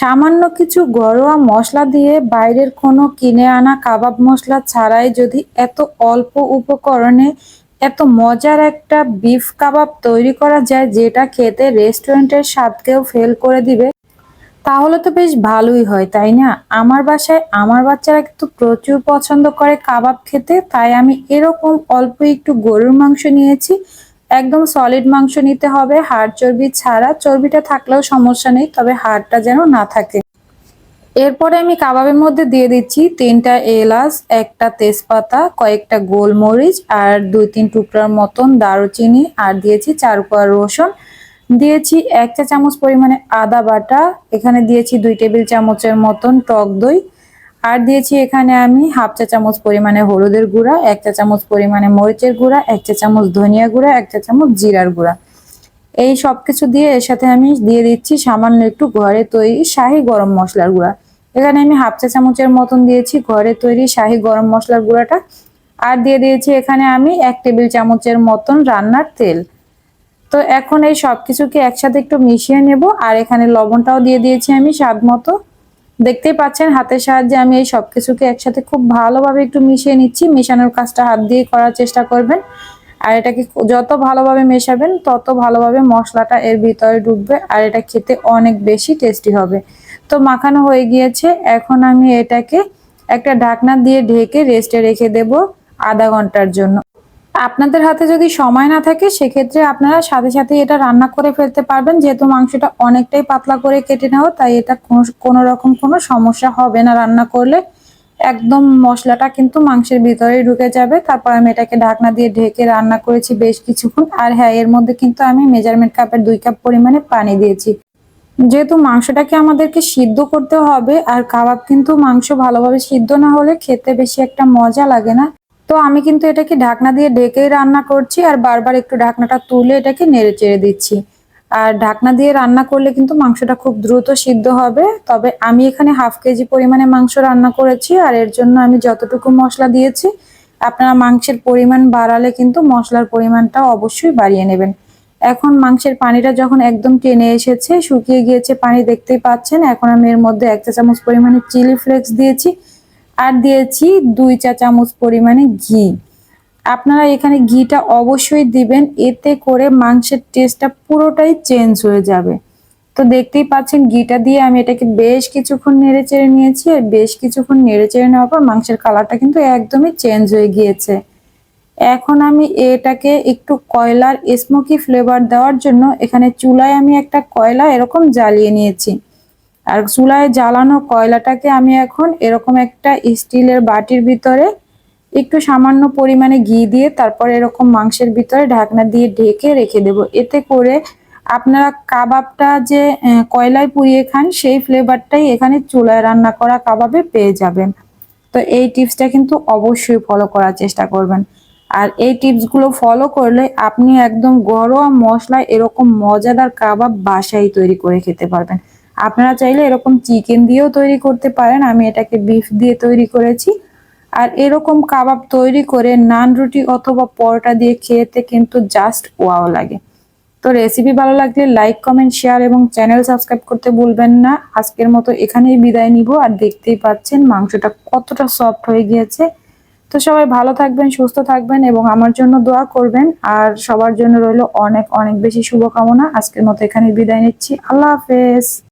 সামান্য কিছু ঘরোয়া মশলা দিয়ে বাইরের কোনো কিনে আনা কাবাব মশলা ছাড়াই যদি এত অল্প উপকরণে এত মজার একটা বিফ কাবাব তৈরি করা যায় যেটা খেতে রেস্টুরেন্টের স্বাদকেও ফেল করে দিবে, তাহলে তো বেশ ভালোই হয়, তাই না? আমার বাসায় আমার বাচ্চারা কিন্তু প্রচুর পছন্দ করে কাবাব খেতে, তাই আমি এরকম অল্প একটু গরুর মাংস নিয়েছি। একদম সলিড মাংস নিতে হবে, হাড় চর্বি ছাড়া। চর্বিটা থাকলেও সমস্যা নেই, তবে হাড়টা যেন না থাকে। এরপরে আমি কাবাবের মধ্যে দিয়ে দিচ্ছি তিনটা এলাচ, একটা তেজপাতা, কয়েকটা গোলমরিচ আর দুই তিন টুকরার মতন দারুচিনি। আর দিয়েছি চার কোয়া রসুন। দিয়েছি এক চা চামচ পরিমাণে আদা বাটা। এখানে দিয়েছি দুই টেবিল চামচের মতন টক দই। আর দিয়েছি এখানে আমি হাফ চা চামচ পরিমাণে হলুদের গুঁড়া, এক চা চামচ পরিমাণে মরিচের গুঁড়া, এক চা চামচ ধনিয়া গুঁড়া, এক চা চামচ জিরার গুঁড়া। এই সব কিছু দিয়ে এর সাথে আমি দিয়ে দিচ্ছি সামান্য একটু ঘরে তৈরি শাহি গরম মশলার গুঁড়া। এখানে আমি হাফ চা চামচের মতন দিয়েছি ঘরে তৈরি শাহি গরম মশলার গুঁড়াটা। আর দিয়ে দিয়েছি এখানে আমি এক টেবিল চামচের মতন রান্নার তেল। তো এখন এই সব কিছুকে একসাথে একটু মিশিয়ে নেব, আর এখানে লবণটাও দিয়ে দিয়েছি আমি স্বাদ মতো। দেখতেই পাচ্ছেন হাতের সাহায্যে আমি এই সব কিছুকে একসাথে খুব ভালোভাবে একটু মিশিয়ে নিচ্ছি। মেশানোর কাজটা হাত দিয়ে করার চেষ্টা করবেন। আর এটাকে যত ভালোভাবে মেশাবেন, তত ভালোভাবে মশলাটা এর ভিতরে ঢুকবে আর এটা খেতে অনেক বেশি টেস্টি হবে। তো মাখানো হয়ে গিয়েছে। এখন আমি এটাকে একটা ঢাকনা দিয়ে ঢেকে রেস্টে রেখে দেব আধা ঘণ্টার জন্য। আপনাদের হাতে যদি সময় না থাকে, সেক্ষেত্রে আপনারা সাথে সাথে এটা রান্না করে ফেলতে পারবেন। যেহেতু মাংসটা অনেকটাই পাতলা করে কেটে নেওয়া, তাই এটা কোনো রকম কোনো সমস্যা হবে না রান্না করলে। একদম মশলাটা কিন্তু মাংসের ভিতরেই ঢুকে যাবে। তারপর আমি এটাকে ঢাকনা দিয়ে ঢেকে রান্না করেছি বেশ কিছুক্ষণ। আর হ্যাঁ এর মধ্যে কিন্তু আমি মেজারমেন্ট কাপের দুই কাপ পরিমাণে পানি দিয়েছি। যেহেতু মাংসটাকে আমাদেরকে সিদ্ধ করতে হবে, আর কাবাব কিন্তু মাংস ভালোভাবে সিদ্ধ না হলে খেতে বেশি একটা মজা লাগে না। তো আমি কিন্তু এটাকে ঢাকনা দিয়ে ঢেকেই রান্না করছি আর বারবার একটু ঢাকনাটা তুলে এটাকে নেড়ে চেড়ে দিচ্ছি। আর ঢাকনা দিয়ে রান্না করলে কিন্তু মাংসটা খুব দ্রুত সিদ্ধ হবে। তবে আমি এখানে হাফ কেজি পরিমাণে মাংস রান্না করেছি আর এর জন্য আমি যতটুকু মশলা দিয়েছি, আপনারা মাংসের পরিমাণ বাড়ালে কিন্তু মশলার পরিমাণটা অবশ্যই বাড়িয়ে নেবেন। এখন মাংসের পানিটা যখন একদম টেনে এসেছে, শুকিয়ে গিয়েছে পানি দেখতেই পাচ্ছেন। এখন আমি এর মধ্যে এক চা চামচ পরিমাণে চিলি ফ্লেক্স দিয়েছি। আর দিয়েছি দুই চা চামচ পরিমাণে ঘি। আপনারা এখানে ঘিটা অবশ্যই দিবেন, এতে করে মাংসের টেস্টটা পুরোটাই চেঞ্জ হয়ে যাবে। তো দেখতেই পাচ্ছেন, ঘিটা দিয়ে আমি এটাকে বেশ কিছুক্ষণ নেড়ে চেড়ে নিয়েছি, আর বেশ কিছুক্ষণ নেড়ে চেড়ে নেওয়ার পর মাংসের কালারটা কিন্তু একদমই চেঞ্জ হয়ে গিয়েছে। এখন আমি এটাকে একটু কয়লার স্মোকি ফ্লেভার দেওয়ার জন্য এখানে চুলায় আমি একটা কয়লা এরকম জ্বালিয়ে নিয়েছি। আর চুলায় জ্বালানো কয়লাটাকে আমি এখন এরকম একটা স্টিলের বাটির ভিতরে একটু সামান্য পরিমাণে ঘি দিয়ে তারপর এরকম মাংসের ভিতরে ঢাকনা দিয়ে ঢেকে রেখে দেব। এতে করে আপনারা কাবাবটা যে কয়লায় পুড়িয়ে খান সেই ফ্লেভারটাই এখানে চুলায় রান্না করা কাবাবে পেয়ে যাবেন। তো এই টিপসটা কিন্তু অবশ্যই ফলো করার চেষ্টা করবেন। আর এই টিপসগুলো ফলো করলে আপনি একদম ঘরোয়া মশলায় এরকম মজাদার কাবাব বাসায় তৈরি করে খেতে পারবেন। আপনারা চাইলে এরকম চিকেন দিয়েও তৈরি করতে পারেন। আমি এটাকে বিফ দিয়ে তৈরি করেছি। আর এরকম কাবাব তৈরি করে নান রুটি অথবা পরোটা দিয়ে খেতে কিন্তু জাস্ট ওয়াও লাগে। তো রেসিপি ভালো লাগলে লাইক কমেন্ট শেয়ার এবং চ্যানেল সাবস্ক্রাইব করতে ভুলবেন না। আজকের মতো এখানেই বিদায় নিব। আর দেখতেই পাচ্ছেন মাংসটা কতটা সফট হয়ে গিয়েছে। তো সবাই ভালো থাকবেন, সুস্থ থাকবেন এবং আমার জন্য দোয়া করবেন। আর সবার জন্য রইল অনেক অনেক বেশি শুভকামনা। আজকের মতো এখানে বিদায় নিচ্ছি। আল্লাহ হাফেজ।